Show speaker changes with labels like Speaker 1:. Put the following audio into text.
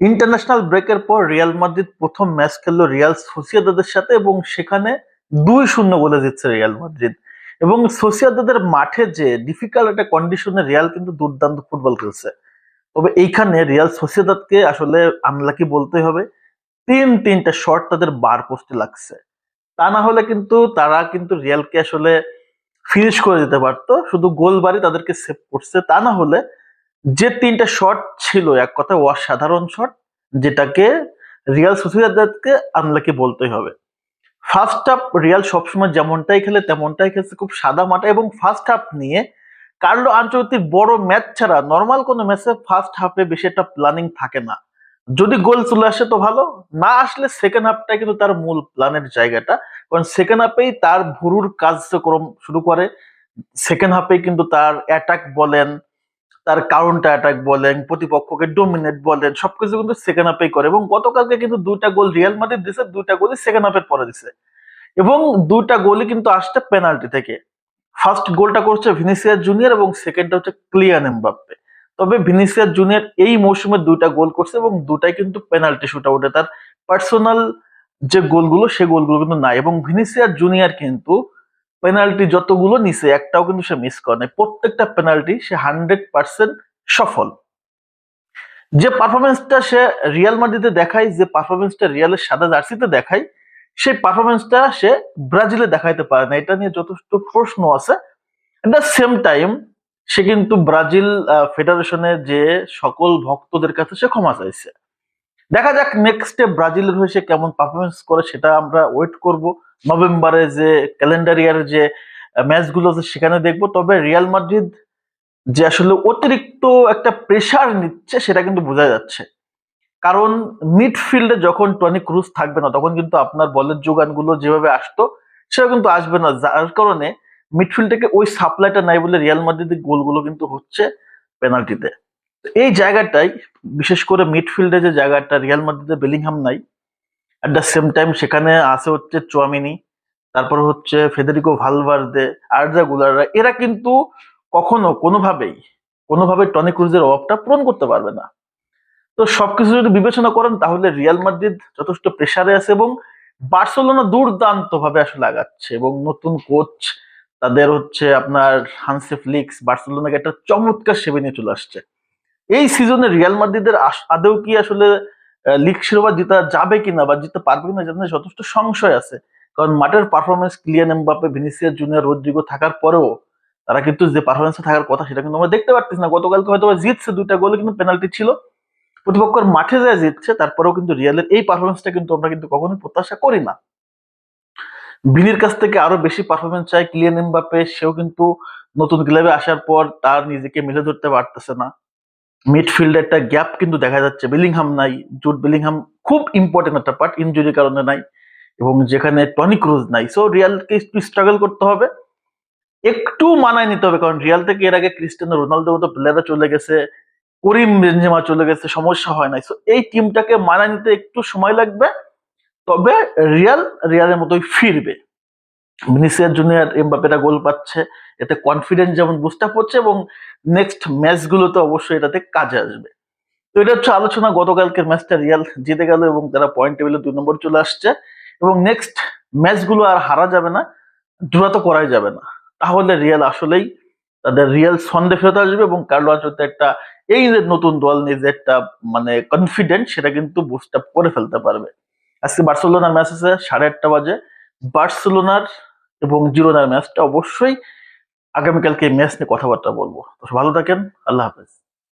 Speaker 1: International ব্রেকের পর Real Madrid প্রথম ম্যাচ খেললো রিয়াল সোসিয়াদাদের সাথে এবং সেখানে দুই শূন্য বলে দিচ্ছে রিয়াল মাদ্রিদ এবং সোসিয়াদাদের মাঠে যে ডিফিকাল্ট একটা কন্ডিশনে রিয়াল কিন্তু দুর্দান্ত ফুটবল খেলছে। তবে এইখানে রিয়াল সোসিয়াদাদকে আসলে আনলাকি বলতেই হবে, তিন তিনটা শট তাদের বার পোস্টে লাগছে। তা না হলে কিন্তু তারা কিন্তু রিয়ালকে আসলে ফিনিশ করে দিতে পারতো, শুধু গোল বাড়ি তাদেরকে সেভ করছে। তা না হলে যে তিনটা শট ছিল, এক কথায় অসাধারণ শট যেটাকে রিয়াল সোসিয়েদাদকে আনলাকি বলতেই হবে। ফার্স্ট হাফ রিয়াল সবসময় যেমনটাই খেলে, তেমনটাই খেলছে খুব সাদা মাটা এবং ফার্স্ট হাফ নিয়ে কার্লো আঞ্চলিক বড় ম্যাচ ছাড়া নর্মাল কোনো ম্যাচে ফার্স্ট হাফে বেশি একটা প্ল্যানিং থাকে না। যদি গোল চলে আসে তো ভালো, না আসলে সেকেন্ড হাফটাই কিন্তু তার মূল প্ল্যানের জায়গাটা, কারণ সেকেন্ড হাফেই তার ভুরুর কার্যক্রম শুরু করে সেকেন্ড হাফেই কিন্তু তার অ্যাটাক বলেন তার কাউন্টার অ্যাটাক বলেন, প্রতিপক্ষকে ডোমিনেট বলেন, সবকিছু কিন্তু সেকেন্ড হাফেই করে এবং গতকালকে কিন্তু দুইটা গোল রিয়াল মাদ্রিদ দিছে, দুইটা গোলই সেকেন্ড হাফের পরে দিছে। এবং দুইটা গোলই কিন্তু আসছে পেনাল্টি থেকে। ফার্স্ট গোলটা করছে ভিনিসিয়াস জুনিয়র এবং সেকেন্ডটা হচ্ছে ক্লিয়ান এমবাপ্পে তবে ভিনিসিয়াস জুনিয়র এই মৌসুমে দুইটা গোল করছে এবং দুটাই কিন্তু পেনাল্টি শুট আউটে তার পার্সোনাল যে গোলগুলো সে গোলগুলো কিন্তু নাই। এবং ভিনিসিয়াস জুনিয়র কিন্তু পেনাল্টি যতগুলো নিছে, একটাও কিন্তু সে মিস করে নাই। প্রত্যেকটা পেনাল্টি সে হান্ড্রেড পার্সেন্ট সফল। যে পারফরমেন্সটা সে রিয়াল মাদ্রিদে দেখায়, যে পারফরমেন্সটা রিয়ালের সাদা জার্সিতে দেখায়, সেই পারফরমেন্সটা সে ব্রাজিলে দেখাইতে পারে না। এটা নিয়ে যথেষ্ট প্রশ্ন আছে। এট দ্য সেম টাইম সে কিন্তু ব্রাজিল ফেডারেশনের যে সকল ভক্তদের কাছে সে ক্ষমা চাইছে। দেখা যাক নেক্সটে ব্রাজিলের হয়ে সে কেমন পারফরমেন্স করে, সেটা আমরা ওয়েট করব। নভেম্বরে যে ক্যালেন্ডার ইয়ারের যে ম্যাচগুলো আছে সেখানে দেখব। তবে রিয়াল মাদ্রিদ যে আসলে অতিরিক্ত একটা প্রেসার নিচ্ছে সেটা কিন্তু বোঝা যাচ্ছে। কারণ মিডফিল্ডে যখন টনি ক্রুজ থাকবে না, তখন কিন্তু আপনার বলের যোগানগুলো যেভাবে আসতো সেটা কিন্তু আসবে না। যার কারণে মিডফিল্ড থেকে ওই সাপ্লাইটা নাই বলে রিয়াল মাদ্রিদের গোলগুলো কিন্তু হচ্ছে পেনাল্টিতে এই জায়গাটাই, বিশেষ করে মিডফিল্ডে যে জায়গাটা রিয়াল মাদ্রিদে বেলিংহাম নাই অ্যাট দ্য সেম টাইম সেখানে আছে হচ্ছে চোয়ামিনি তারপর হচ্ছে ফেদেরিকো ভালভার্দে আর্জা গুলাররা এরা কিন্তু কখনো কোনোভাবেই কোনোভাবে টনি ক্রুজের অভাবটা পূরণ করতে পারবে না। তো সবকিছু যদি বিবেচনা করেন, তাহলে রিয়াল মাদ্রিদ যথেষ্ট প্রেসারে আছে এবং বার্সেলোনা দুর্দান্ত ভাবে আসলে আগাচ্ছে এবং নতুন কোচ তাদের হচ্ছে আপনার হানসে ফ্লিক্স বার্সেলোনাকে একটা চমৎকার সেবে নিয়ে চলে আসছে। এই সিজনে রিয়াল মাদ্রিদের আদেও কি আসলে লিগ শিরোপা জিতা যাবে কিনা বা জিততে পারবে কিনা জানতে যথেষ্ট সংশয় আছে। কারণ মাঠের performance Kylian Mbappe Vinicius Junior, Rodrygo থাকার পরেও তারা কিন্তু যে পারফরমেন্সে থাকার কথা সেটা কিন্তু আমরা দেখতে পারতেছি না। গতকালকে হয়তো জিতছে, দুইটা গোলে কিন্তু পেনাল্টি ছিল। প্রতিপক্ষের মাঠে যায় জিতছে, তারপরেও কিন্তু রিয়ালের এই পারফরমেন্সটা কিন্তু আমরা কিন্তু কখনোই প্রত্যাশা করি না। ভিনির কাছ থেকে আরও বেশি পারফরমেন্স চাই ক্লিয়ান এমবাপে সেও কিন্তু নতুন ক্লাবে আসার পর তার নিজেকে মেলে ধরতে পারতেছে না। মিডফিল্ডে একটা গ্যাপ কিন্তু দেখা যাচ্ছে। বিলিংহাম নাই জুট বিলিংহাম খুব ইম্পর্টেন্ট একটা পার্ট ইনজুরির কারণে নাই এবং যেখানে টনি ক্রুজ নাই। সো রিয়ালকে একটু স্ট্রাগল করতে হবে। একটু মানায় নিতে হবে, কারণ রিয়াল থেকে এর আগে ক্রিস্টিয়ানো রোনালদোর মতো প্লেয়াররা চলে গেছে করিম বেনজেমা চলে গেছে, সমস্যা হয় নাই। সো এই টিমটাকে মানায় নিতে একটু সময় লাগবে, তবে রিয়াল রিয়ালের মতোই ফিরবে। ভিনিসিয়াস জুনিয়র এমবাপেরা গোল পাচ্ছে। এতে কনফিডেন্স যেমন আপ হচ্ছে এবং নেক্সট ম্যাচগুলোতে অবশ্যই এটাতে কাজে আসবে। তো এটা হচ্ছে আলোচনা। গতকালকের ম্যাচটা রিয়াল জিতে গেল এবং তারা পয়েন্ট টেবিলে দুই নম্বর চলে আসছে। এবং নেক্সট ম্যাচগুলো আর হারা যাবে না ড্র তো করাই যাবে না। তাহলে রিয়াল আসলেই তাদের রিয়াল ছন্দে ফেরত আসবে এবং কার্লো আঞ্চলতে একটা এই যে নতুন দল নিয়ে যে একটা মানে কনফিডেন্ট সেটা কিন্তু বুস্ট আপ করে ফেলতে পারবে। আজকে বার্সেলোনার ম্যাচ আছে, সাড়ে আটটা বাজে। বার্সেলোনার এবং জিরোনার ম্যাচটা অবশ্যই আগামীকালকে ম্যাচ নিয়ে কথাবার্তা বলব। তো ভালো থাকেন আল্লাহ হাফেজ।